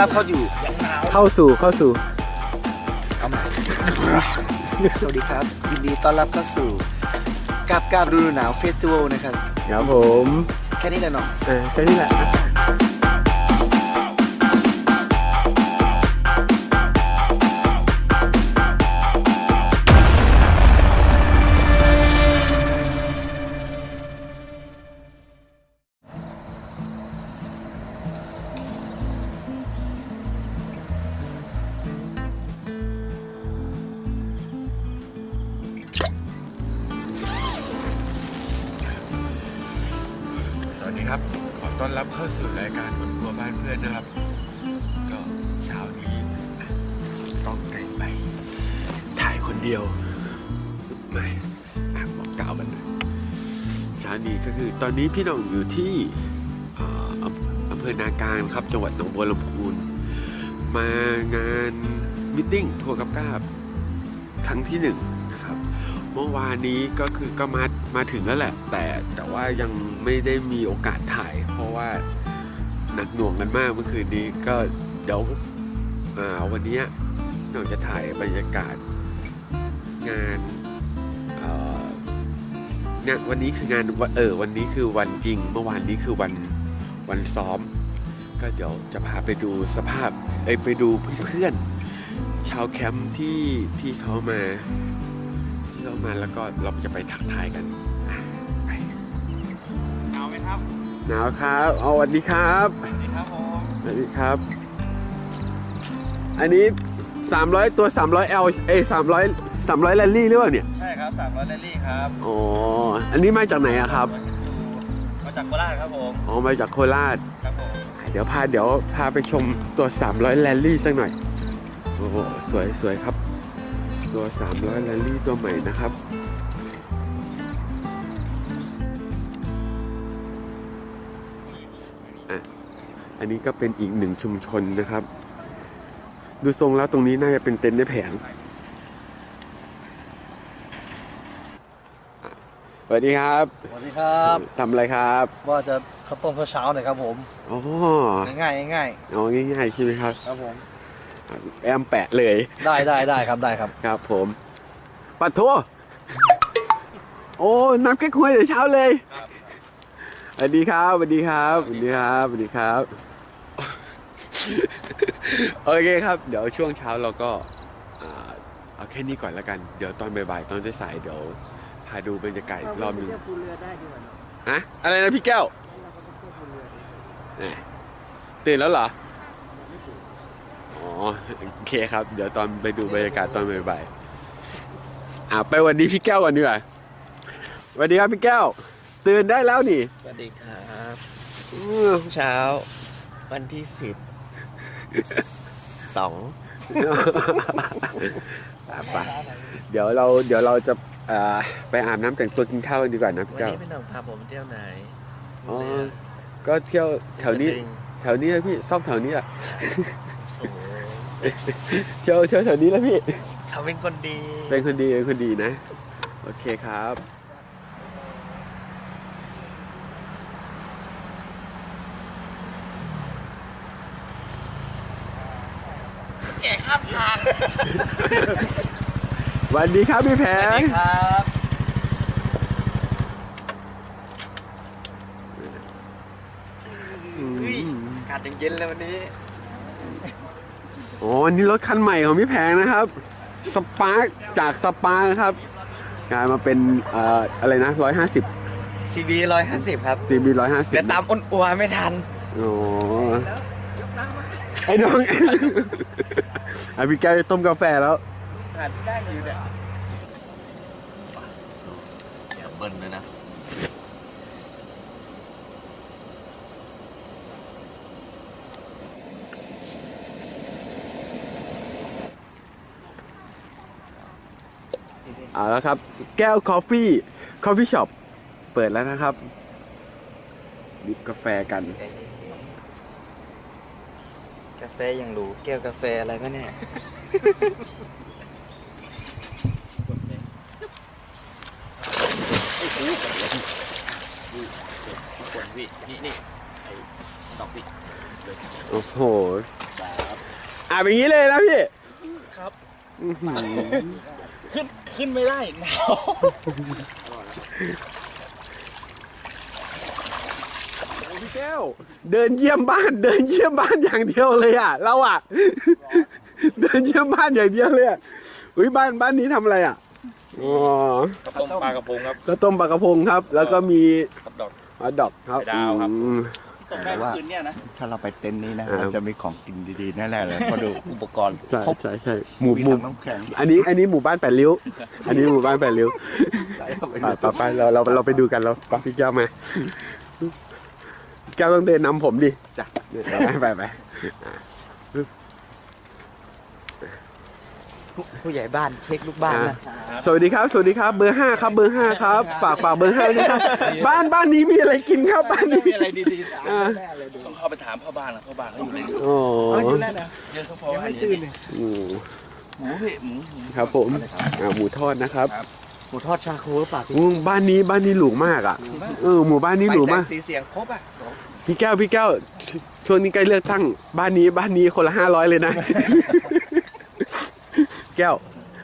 รับเข้าอยู่เข้าสู่เข้าสู่เอาใหม่สวัสดีครับ ยินดีต้อนรับเข้าสู่กับการฤดูหนาวเฟสติวัลนะครับครับผม แค่นี้แหละเนาะเออแค่นี้แหละ อนรับเข้าสู่รายการคนครัวบ้านเพื่อนนะครับ ก็เช้านี้ต้องไก่ไป ถ่ายคนเดียวไม่อะบอกกล่าวมันเช้านี้ก็คือตอนนี้พี่น้องอยู่ที่อำเภอนากลางครับจังหวัดหนองบัวลำพูนมางานมิทติ้งทัวร์กับกาบครั้งที่หนึ่งนะครับเมื่อวานนี้ก็คือก็มามาถึงแล้วแหละ แต่แต่ว่ายังไม่ได้มีโอกาสถ่ายะว่าหนักหน่วงกันมากเมื่อคืนนี้ก็เดี๋ยวอ่าวันนี้เราจะถ่ายบรรยากาศ งานเอ่องานวันนี้คืองานวันเออวันนี้คือวันจริง เมื่อวานนี้คือวันวันซ้อม ก็เดี๋ยวจะพาไปดูสภาพเอ้ยไปดูเพื่อนๆชาวแคมป์ที่ที่เขามาที่เรามาแล้วก็เราจะไปทักทายกัน หนาวครับ เอาสวัสดีครับ สวัสดีครับผมสวัสดีครับ อันนี้ 300 ตัว 300 L เอ้300 300แรลลี่หรือเปล่าเนี่ย ใช่ครับ300แรลลี่ครับอ๋อ อันนี้มาจากไหนอะครับ มาจากโคราชครับผม อ๋อ มาจากโคราช ครับผม เดี๋ยวพาเดี๋ยวพาไปชมตัว 300แรลลี่สักหน่อย โอ้โหสวยสวยครับ ตัว 300แรลลี่ตัวใหม่นะครับ อันนี้ก็เป็นอีกหนึ่งชุมชนนะครับ ดูทรงแล้วตรงนี้น่าจะเป็นเต็นท์ในแผงอะสวัสดีครับสวัสดีครับทำอะไรครับ ว่าจะข้าวต้มข้าวเช้าหน่อยครับผมอ๋อง่ายๆง่ายเอาง่ายๆใช่ไหมครับๆครับผมแอมแปะเลย ได้ได้ได้ครับได้ครับ ครับผมปัดโทโอ้น้ำแก้ควยแต่เช้าเลยสวัสดีครับสวัสดีครับสวัสดีครับสวัสดีครับ โอเคครับ เดี๋ยวช่วงเช้าเราก็อ่าเอาแค่นี้ก่อนแล้วกัน เดี๋ยวตอนบ่ายๆตอนสายๆเดี๋ยวพาดูบรรยากาศอีกรอบหนึงฮะอะไรนะพี่แก้วแหมตื่นแล้วเหรออ๋อโอเคครับ เดี๋ยวตอนไปดูบรรยากาศตอนบ่ายๆอะไปวันนี้พี่แก้วก่อนดีกว่าสวัสดีครับพี่แก้ว ตื่นได้แล้วนี่สวัสดีครับอื้อเช้าวันที่สิบ สองอะไปเดี๋ยวเราเดี๋ยวเราจะอ่าไปอาบน้ำแต่งตัวกินข้าวกันดีกว่านะพี่วันแก้วนี้พี่หน้องพาผมเที่ยวไหนอ๋อก็เที่ยวแถวนี้กระดิ่งแถวนี้นะพี่ซ่อมแถวนี้แหละโอ้โหเที่ยวเที่ยวแถวนี้แล้วพี่ เขาเป็นคนดี เป็นคนดีเป็นคนดีนะ โอเคครับ ข้ามทางสวัสดีครับพี่แผสวัสงดีครับเฮ้ยอากาศยังเย็นเลยวันนี้อ๋ออันนี้รถคันใหม่ของพี่แพงนะครับสปาร์กจากสปาร์กครับกลายมาเป็นเอ่ออะไรนะร้อยห้าสิบ CB ร้อยห้าสิบครับ CB ร้อยห้าสิบแต่ตามอ้นอัวไม่ทันอ๋อ ไอ้น้อง ไอ้พี่แก้วจะต้มกาแฟแล้ว หันได้อยู่เนี่ยอย่าเบิ้ลเลยนะ เอาแล้วครับ แก้วคอฟฟี่ คอฟฟี่ช็อป เปิดแล้วนะครับดิบกาแฟกันกาแฟยังหรูแก้วกาแฟอะไรไหมเนี่ยโอ้โหอ่าเป็นอย่างนี้เลยนะพี่ครับอื้อหือขึ้นขึ้นไม่ได้หนาว พี่แก้ว เดินเยี่ยมบ้าน เดินเยี่ยมบ้านอย่างเดียวเลยอะ เราอะ เดินเยี่ยมบ้านอย่างเดียวเลยอะอุ้ยบ้านบ้านนี้ทำอะไรอะอ๋อกระพงปลากระพงครับก็ต้มปลากระพงครับ แล้วก็มีกับดอก ฮอทดอกครับไข่ดาวครับ อืม ตกได้เมื่อคืนเนี่ยนะ ถ้าเราไปเต็นท์นี้นะอ่าเราจะมีของกินดีๆแน่ๆเลยเพราะดูอุปกรณ์ใช่ครบใช่ใช่หมู่มีหมู่ถังน้ำแข็งอันนี้อันนี้หมู่บ้านแปดริ้ว อันนี้หมู่บ้านแปดริ้วใส่เข้าไปไปไปไปเราเราเราไปดูกันเราปพี่แก้วมาแก้วต้องเดินนำผมดิจ้ะไปไปไปผู้ใหญ่บ้านเช็คลูกบ้านนะสวัสดีครับ สวัสดีครับ เบอร์ห้าครับ เบอร์ห้าครับ ฝากฝากเบอร์ห้าด้วยครับบ้านบ้านนี้มีอะไรกินครับบ้านนี้มีอะไรดีๆอ่าต้องเข้าไปถามพ่อบ้านนะพ่อบ้านเขาอยู่ในนี้โอ้เดี๋ยวเขาพอว่าตื่นโหหมูพี่หมูหมูครับผมอ่าหมูทอดนะครับหมูทอดชาโคหรือเปล่าพี่อืมบ้านนี้บ้านนี้หรูมากอะเออหมู่บ้านนี้ไฟหรูแสมางกสีเสียงครบอะ พี่แก้วพี่แก้วช่วงนี้ใกล้เลือกตั้งบ้านนี้บ้านนี้คนละห้าร้อยเลยนะ แก้ว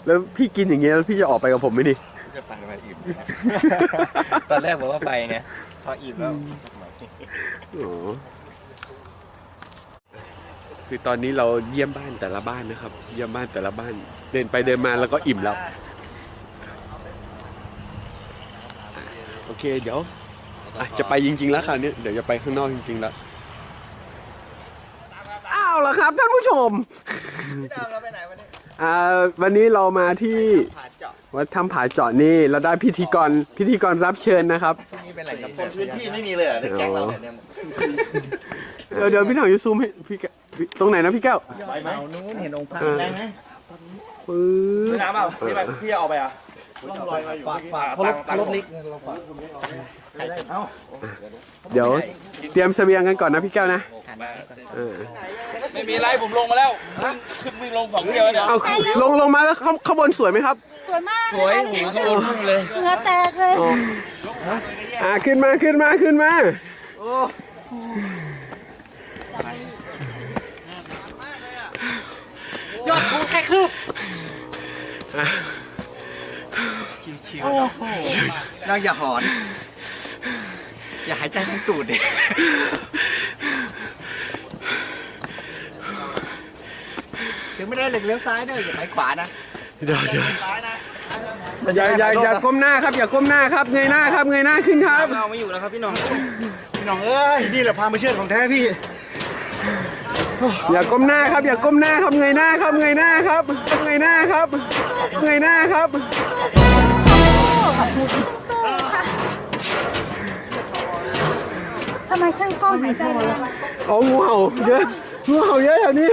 แล้วพี่กินอย่างเงี้ยแล้วพี่จะออกไปกับผมไหมนี่จะไปมาอิ่มตอนแรกบอกว่าไปไงพออิ่มแล้วอ๋อคือตอนนี้เราเยี่ยมบ้านแต่ละบ้านนะครับ เยี่ยมบ้านแต่ละบ้าน เดินไปเดินมาแล้วก็อิ่มแล้ว โอเค เดี๋ยว อะจะไปจริง ๆ แล้วคราวนี้เดี๋ยวจะไปข้างนอกจริง ๆ แล้วอ้าวเหรอครับท่านผู้ชมพี่ดาวเราไปไหนวันนี้อ่าวันนี้เรามาที่ผ่าเจาะวัดถ้ำผาเจาะนี่เราได้พิธีกรพิธีกรรับเชิญนะครับ ที่นี่เป็นแหล่งกำคเนินดพื้นที่ไม่มีเลยเหรอในแก๊งเราเนี่ยเดี๋ยวเดี๋ยวพี่หน่อยจะซูมให้พี่แก้วพี่ตรงไหนนะพี่แก้วไปไหมเอานู้นเห็นองค์พระอ่าได้ไหมปึ๊บน้ำเปล่าพี่ไปพี่เอาไปอะต้องลอยมาอยู่ฝากฝากพรบพรบลิกเราฝาก เดี๋ยวเตรียมเสบียงกันก่อนนะพี่แก้วนะเออไม่มีไรผมลงมาแล้ว ขึ้นวิ่งลงสองเที่ยวเดี๋ยวเอาลงลงมาแล้วข้างข้างบนสวยไหมครับ สวยมากสวยหูข้างบนพุ่งเลย เหงื่อแตกเลย อ่าขึ้นมาขึ้นมาขึ้นมายอดภูแค่คืบนางอย่าหอน อย่าหายใจทางตูดดิถึงไม่ได้เหล็กเลี้ยวซ้ายด้วยอย่าไปขวานะเดี๋ยวเดี๋ยวอย่าอย่าอย่าก้มหน้าครับ อย่าก้มหน้าครับเงยหน้าครับเงยหน้าขึ้นครับเราไม่อยู่แล้วครับพี่น้องพี่น้องเอ้ยนี่แหละพามาเชื่อของแท้พี่อย่าก้มหน้าครับ อย่าก้มหน้าครับเงยหน้าครับเงยหน้าครับเงยหน้าครับเงยหน้าครับ สู้ค่ะทำ ไมช่างกล้องหายใจแรงเอางูเห่าเยอะงูเห่าเยอะแถวนี้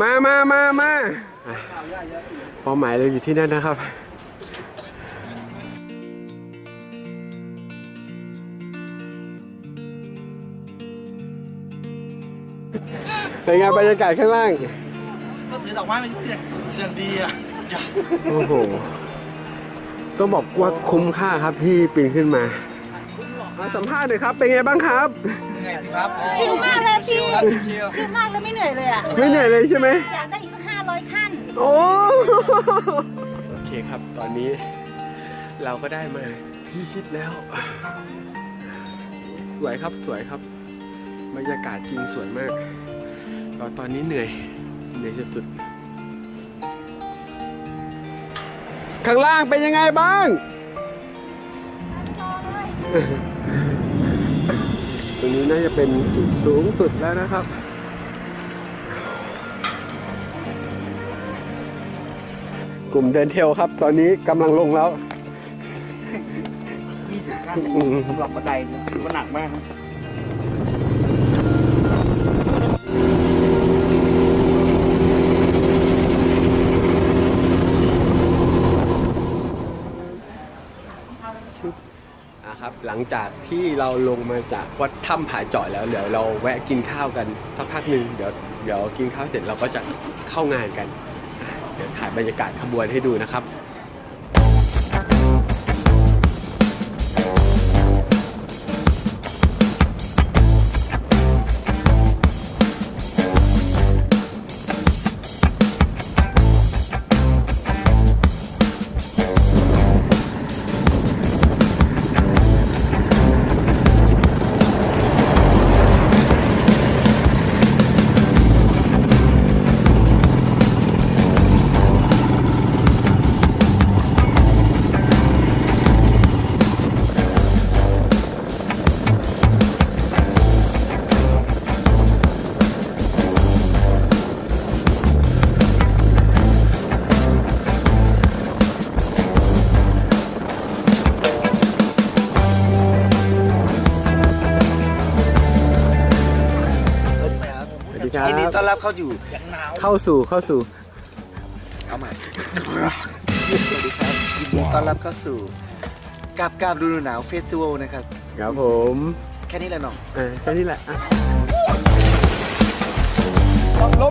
มามามามาเป้าหมายเราอยู่ที่นั่นนะครับ เป็นไงบรรยากาศข้างล่าง ก็ถือดอกไม้มันเสียงเสียงดีอะ โอ้โห ต้องบอกว่าคุ้มค่าครับที่ปีนขึ้นมามาสัมภาษณ์หน่อยครับ เป็นไงบ้างครับชิลมากเลยพี่ชิลมากแล้วไม่เหนื่อยเลยอะ ไม่เหนื่อยเลยใช่ไหมอยากได้อีกสักห้าร้อยขั้น โอ้โอเคครับ ตอนนี้เราก็ได้มาพิชิตแล้ว สวยครับสวยครับ บรรยากาศจริงสวยมากก็ตอนนี้เหนื่อยเหนื่อยสุดๆ ข้างล่างเป็นยังไงบ้าง ตรงนี้น่าจะเป็นจุดสูงสุดแล้วนะครับ กลุ่มเดินเทรลครับ ตอนนี้กำลังลงแล้วอืมสำหรับบันไดถือว่าหนักมาก งจากที่เราลงมาจากวัดถ้ำผาเจาะแล้วเดี๋ยวเราแวะกินข้าวกันสักพักหนึ่งเดี๋ยวเดี๋ยวกินข้าวเสร็จเราก็จะเข้างานกัน เดี๋ยวถ่ายบรรยากาศขบวนให้ดูนะครับ รับยินดีต้อนรับเข้าอยู่เข้าสู่เข้าสู่เอาใหม่สวัสดีครับยินดีต้อนรับเข้าสู่กับกับฤดูหนาวเฟสติวัลนะครับครับผมแค่นี้แหละน้องอ่าแค่นี้แหละอะก็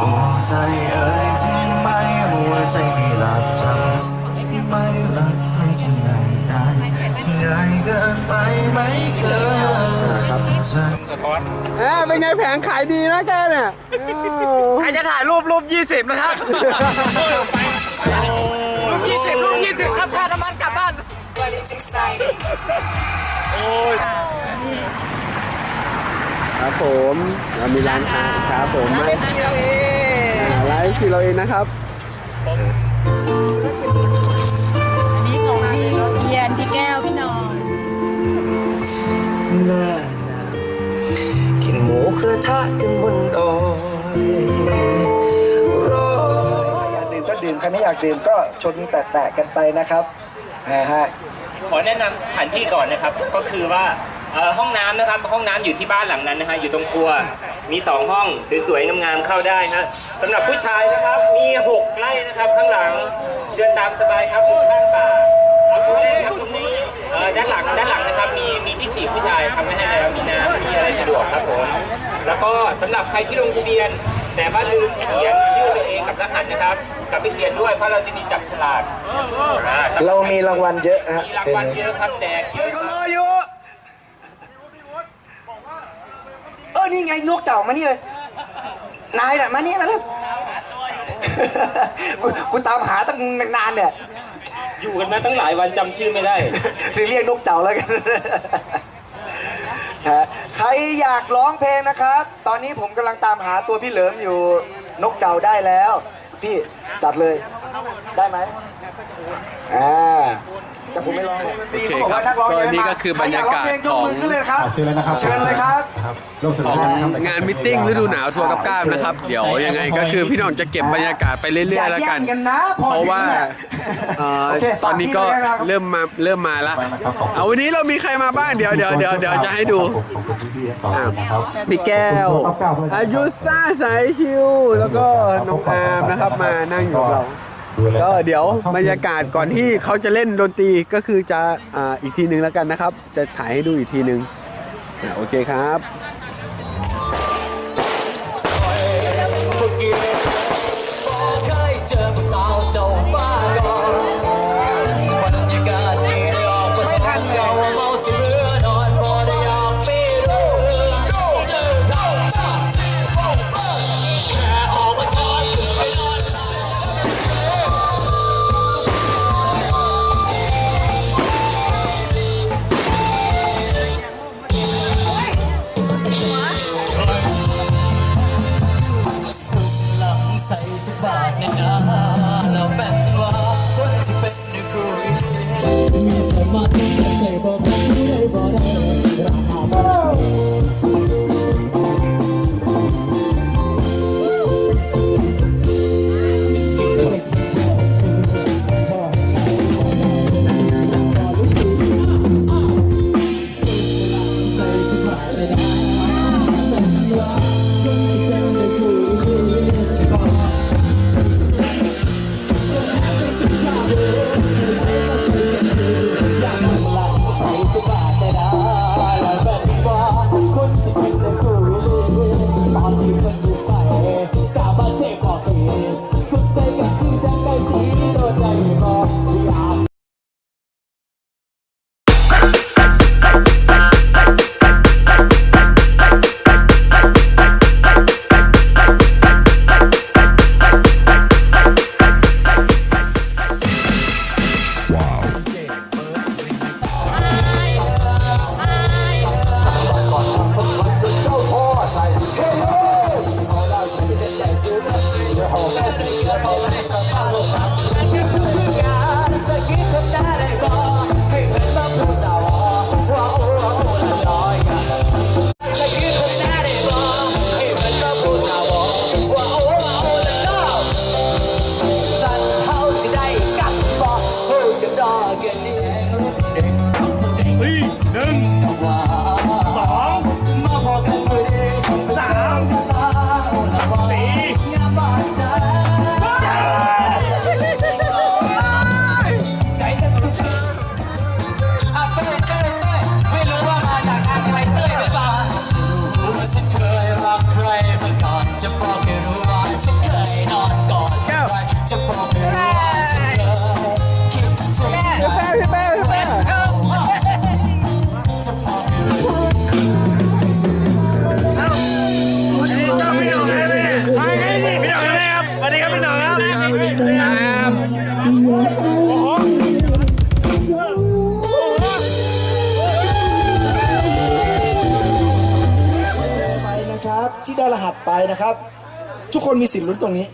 โอ้ใจเอ่ยทำไมหัวใจไม่หลับจำไม่รักให้ฉันไหนได้ที่ไหนเกินไปไหมเธอ ครับอ่าเป็นไงแผงขายดีนะแกเนี่ยอ้าวใครจะถ่ายรูปรูป 20 นะครับ รูป 20 รูป 20 ครับค่าน้ำมันกลับบ้านครับผมเรามีร้านค้าครับผมมาอ่าไลฟ์สิเราเองนะครับ อันนี้ของพี่เยียนพี่แก้วพี่นอนหน้าหนาว กินหมูกระทะกันบนดอยรออยากดื่มก็ดื่มใครไม่อยากดื่มก็ชนแตะๆกันไปนะครับนะฮะขอแนะนำสถานที่ก่อนนะครับ ก็คือว่าห้องน้ำนะครับห้องน้ำอยู่ที่บ้านหลังนั้นนะฮะอยู่ตรงครัวมี2ห้องสวยๆงามๆเข้าได้ฮะสำหรับผู้ชายนะครับมี6ไร่นะครับ ข้างหลังเชิญตามสบายครับข้างป่าครับผู้เล่นครับตรงนี้ด้านหลังด้านหลังนะครับ มีมีที่ฉี่ผู้ชายทำไว้ให้แล้วมีน้ำมีอะไรสะดวกครับผมแล้วก็สำหรับใครที่ลงทะเบียน แต่ว่าลืมเขียนชื่อตัวเองกับรหัสนะครับกลับไปเขียนด้วยเพราะเราจะมีจับฉลากอ่าสำหบเรามีรางวัลเยอะฮะมีรางวัลเยอะครับแจกเยอะเขารออยู่เออนี่ไงนกเจ้ามานี่เลย นายน่ะมานี่มาแล้วกูกูตามหาตั้งนานเนี่ย อยู่กันมาตั้งหลายวันจำชื่อไม่ได้ถือเรียกนกเจ้าแล้วกันฮะใครอยากร้องเพลงนะครับ ตอนนี้ผมกำลังตามหาตัวพี่เหลิมอยู่นกเจ้าได้แล้ว พี่จัดเลยได้ไหมอ่า แต่ผมไม่ร้องโอเคครับก็นี่ก็คือบรรยากาศของเชิญเลยครับเชิญเลยนะครับเชิญเลยครับร่วมสนุขกองกันนะครับงานมิทติ้งฤดูหนาวทัวร์กับก้ามนะครับ เดี๋ยวยังไงก็คือพี่หน้องจะเก็บบรรยากาศไปเรื่อยๆแล้วกันอย่าแย่งกันนะพอเพราะถึงว่าเนี่ยเอ่อโอเคตอนนี้ก็ฝากพี่ไว้นะครับเริ่มมาเริ่มมาละเอาวันนี้เรามีใครมาบ้างเดี๋ยวเดี๋ยวเดี๋ยวเดี๋ยวจะให้ดูขอบคุณพี่ๆทั้งสองคนนะครับพี่แก้วอายุซ่าสายชิวแล้วก็น้องอาร์มนะครับมานั่งอยู่กับเรา ก็เดี๋ยวบรรยากาศก่อนที่เขาจะเล่นดนตรีก็คือจะอ่าอีกทีหนึ่งแล้วกันนะครับ จะถ่ายให้ดูอีกทีหนึ่งอ่าโอเคครับ Polonia, São Paulo, มีสิทธิ์ลุ้นตรงนี้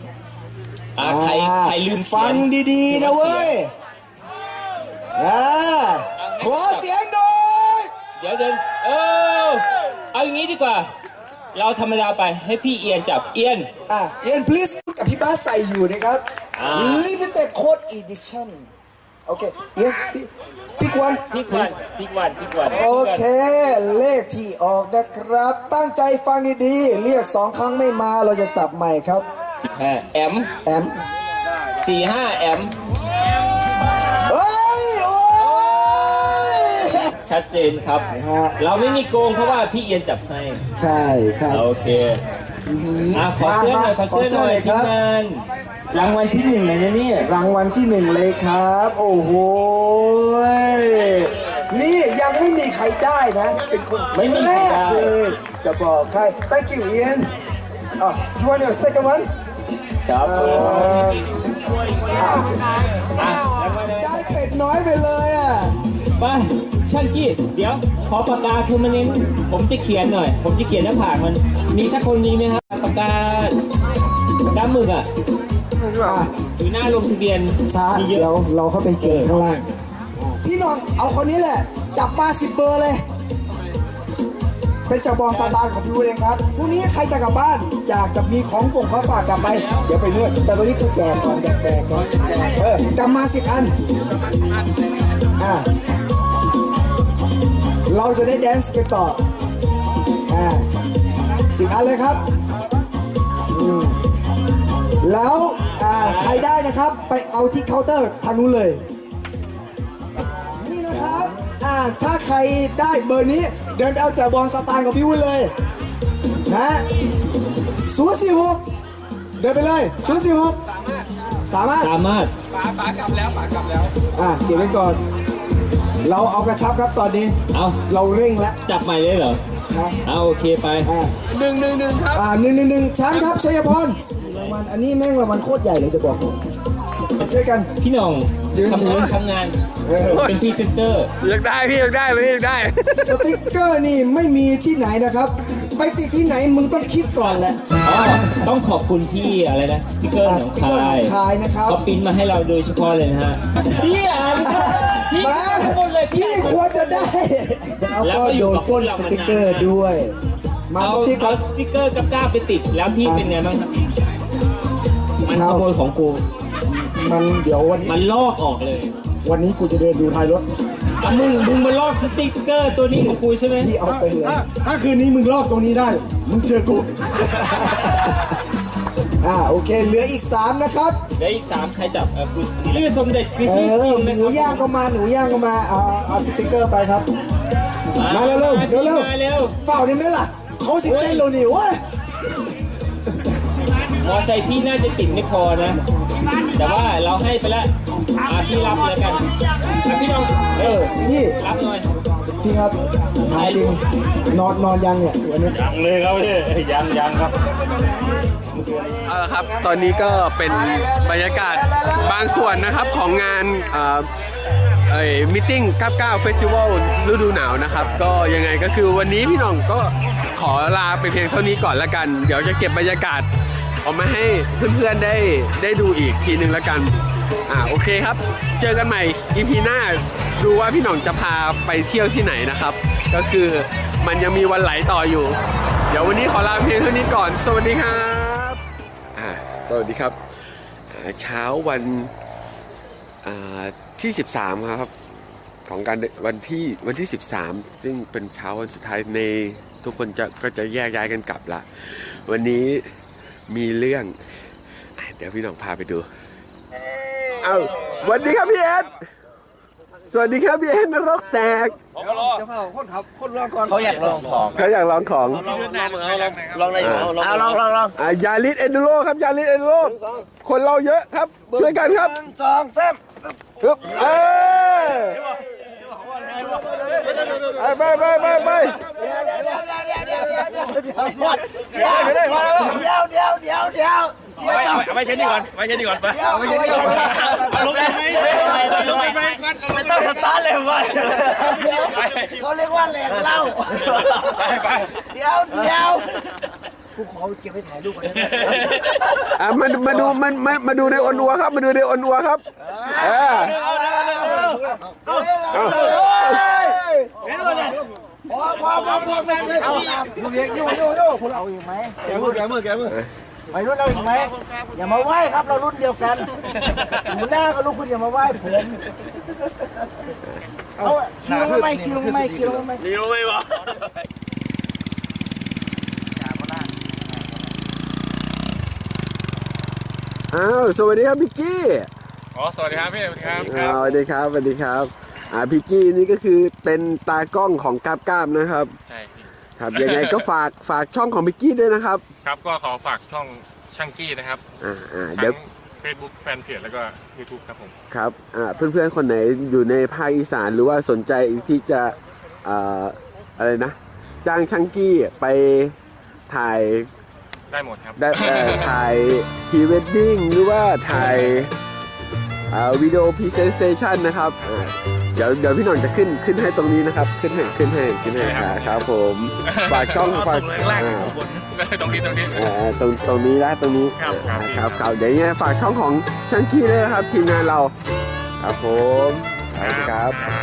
อะใครใครลืมเขีฟัยงนดีๆนะเว้ยอ่าขอเสียงหน่อยเดี๋ยวเดินเออเอาอย่างนี้ดีกว่า เราธรรมดาไปให้พี่เอียนจับเอียน อะเอ็น please กับพี่บ้าสใส่อยู่นะครับอ่า limited code edition โอเคเอ็นพี่ก วนพี่วันพี่วันพี่วันโอเค เลขที่ออกนะครับ ตั้งใจฟังดีๆ เรียกสองครั้งไม่มาเราจะจับใหม่ครับอ่าแอมแอมสี่ห้าแอมเฮ้ยโอ้ยชัดเจนครับฮะเราไม่มีโกงเพราะว่าพี่เอียนจับให้ ใช่ครับ โอเค อะขอเสื้อหน่อยขอเสื้อหน่อยขอเสื้ทีอมหน่อยครับงานรางวัลที่หนึ่งเลยนะเนี่ยรางวัลที่หนึ่งเลยครับ โอ้โหยนี่ยังไม่มีใครได้นะเป็นคนไม่มีแรใครกได้เลยจะบอกใคร thank you Ian อะ you want your second one ครับผมอ่าอะรางวัลอะไรได้เป็ดน้อยไปเลยอะ ไปช่างกี้ เดี๋ยว ขอปากกาคือมันเน้น ผมจะเขียนหน่อย ผมจะเขียนหน้าผากมัน มีสักคนมีไหมครับปากกาปากกาหมึกอะอะอยู่หน้าลงทะเบียนช้ามีเยเดี๋ยอะวเราเข้าไปเก็บข้างล่างพี่น้องเอาคนนี้แหละ จับมาสิบเบอร์เลย เป็นจับบอลซาตานของพี่วูเองครับพรุ่งนี้ใครจะกลับบ้านอยากจะมีของฝงของฝากกลับไป เดี๋ยวไปเนื่อยแต่ตอนนี้กูแจกก่อนแจกแจกก่อนเออกลับมาสิบอัน อ่าเราจะได้แดนซ์กันต่ออ่าสิบอันเลยครับอืมแล้วอ่าใครได้นะครับไปเอาที่เคาน์เตอร์ทางนู้นเลย นี่นะครับอ่าถ้าใครได้เบอร์นี้ เดินไปเอาแจกบอลสตาร์กับพี่วุ้นเลยนะศูนย์สี่หกเดินไปเลยศูนย์สี่หกสามารถสามารถอ่าเก็บไว้ก่อน เราเอากระชับครับตอนนี้ เอาเราเร่งแล้วจับใหม่เลยเหรอนะเอาโอเคไปอ่าหนึ่งหนึ่งหนึ่งครับ อ่าหนึ่งหนึ่งหนึ่งแชมป์ครับชัยพรรางวัลอันนี้แม่งรางวัลโคตรใหญ่เลยจะบอกช่วยกัน พี่หน่องยืนทำถืงาอนทำงานเออเป็นพรีเซนเตอร์ อยากได้พี่อยากได้พี่อยากได้ สติ๊กเกอร์นี่ไม่มีที่ไหนนะครับ ไปติดที่ไหนมึงต้องคิดก่อนแหละ อ๋อต้องขอบคุณพี่อะไรนะสติกเกอร์อ่าหนสองติ๊กเกอร์หนคาอยงคายนะครับเขาปริ้นมาให้เราโดยเฉพาะเลยนะฮะพี่อ่านพี่มาทุกคนเลยพี่พี่ควรจะได้แล้วก็โดนปล้นสติ๊กเกอร์ด้วย มาเอาที่เอาสติกเกอร์กับก้าไปติดแล้วพี่เป็นไงบ้างครับมันขโมยของกู มันเดี๋ยววันมันลอกออกเลย วันนี้กูจะเดินดูท้ายรถอะ มึงมึงมาลอกสติกเกอร์ตัวนี้ของกูใช่ไหมพี่เอาไปเลยถ้าคืนนี้มึงลอกตรงนี้ได้ มึงเจอกู อ่าโอเค เหลืออีก 3 นะครับ เดี๋ยวอีกสามใครจับเออกูลื่อสมเด็จคือเอชื่อจอริงนะหคนูรับย่างก็มาหนูย่างก็มาเอาเอาสติ๊กเกอร์ไปครับ มาเร็วเร็วเร็วเร็วมาเร็วเฝ้าได้ไหมล่ะเขาสิเต้นโลนี่เว้ยมอไซค์พี่น่าจะติดไม่พอนะ แต่ว่าเราให้ไปแล้ว อาพี่รับแล้วกันพี่น้องเออพี่รับหน่อยพี่ครับถามจริงนอนนอนยังเนี่ยวันนี้ยังเลยครับพี่ยังยังครับเอาละครับ ตอนนี้ก็เป็นบรรยากาศบางส่วนนะครับของงานเอ่อเอ่ยมิทติ้ง99เฟสติวัลฤดูหนาวนะครับ ก็ยังไงก็คือวันนี้พี่น้องก็ขอลาไปเพียงเท่านี้ก่อนละกัน เดี๋ยวจะเก็บบรรยากาศออกมาให้เพื่อนๆได้ได้ดูอีกทีหนึ่งละกัน อ่าโอเคครับ เจอกันใหม่ EP หน้าดูว่าพี่หน่องจะพาไปเที่ยวที่ไหนนะครับ ก็คือมันยังมีวันไหลต่ออยู่ เดี๋ยววันนี้ขอลาเพียงเท่านี้ก่อน สวัสดีครับอ่าสวัสดีครับอ่าเช้าวันอ่าที่ 13 ครับ ของการวันที่วันที่ 13 ซึ่งเป็นเช้าวันสุดท้ายในทุกคนจะก็จะแยกย้ายกันกลับละวันนี้มีเรื่อง เดี๋ยวพี่หน้องพาไปดู เอาสวัสดีครับพี่เอ็ดสวัสดีครับพี่เอ็ดนรกแตกเขาอยากลองของเขาอยากลองของลองอะไรอยู่ลองเอาลองลองลองอ่ายาลิสเอนดูโรครับยาลิสเอนดูโรคนเราเยอะครับช่วยกันครับสองสามครับเออไปไปไปไปเดี๋ยวเดี๋ยวเดี๋ยวเดี๋ยวเดี๋ยวเดี๋ยวเอาไปเช่นนี้ก่อนไปเช่นนี้ก่อนไปเอาไปเช่นนี้ก่อนลงไปไหมลงไปไหมไม่ต้องสตาร์ทเลยว่ะเขาเรียกว่าแหลกเหล้าเดี๋ยวเดี๋ยวกูขอเก็บไปถ่ายรูปก่อนนะอะมามาดูมันมามาดูในออนอัวครับ มาดูในออนอัวครับเออเอาพอพอพอพอแม่เลยอยู่เองอยู่อยู่อยู่พวกเราอีกไหมแกมือแกมือแกมือ ไปรุ่นเราอีกไหมอย่ามาไหว้ครับเรารุ่นเดียวกันอยู่หน้าก็ลูกคุณอย่ามาไหว้ผมเอาคิวไม่คิวไม่คิวไม่เลี้ยวไม่วะอ้าวสวัสดีครับพิกกี้อ๋อสวัสดีครับพี่สวัสดีครับอ่าสวัสดีครับสวัสดีครับ อ่าพิกกี้นี่ก็คือเป็นตากล้องของกราบกราบนะครับใช่พี่ ครับยังไงก็ฝากฝากช่องของพิกกี้ด้วยนะครับครับก็ขอฝากช่องช่างกี้นะครับอ่าอ่าเดี๋ยวทั้ง Facebook แฟนเพจแล้วก็ YouTube ครับผม ครับอ่าเพื่อนๆคนไหนอยู่ในภาคอีสานหรือว่าสนใจที่จะอ่าอะไรนะ จ้างช่างกี้ไปถ่ายได้หมดครับ ได้เอ่อ ถ่ายพรีเวดดิ้งหรือว่าถ่ายอ่าวิดีโอพรีเซนเซชันนะครับอ่า เดี๋ยวเดี๋ยวพี่หน่องจะขึ้นขึ้นให้ตรงนี้นะครับ ขึ้นให้ขึ้นให้ขึ้นให้ครับครับผมฝากช่องฝากอ่าตรงนี้ตรงนี้อ่าตรงตรงนี้นะตรงนี้ครับครับอ่าครับครับเดี๋ยวยังไงฝากช่องของช่างกี้ด้วยนะครับ ทีมงานเรา ครับผมสวัสดีครับครับ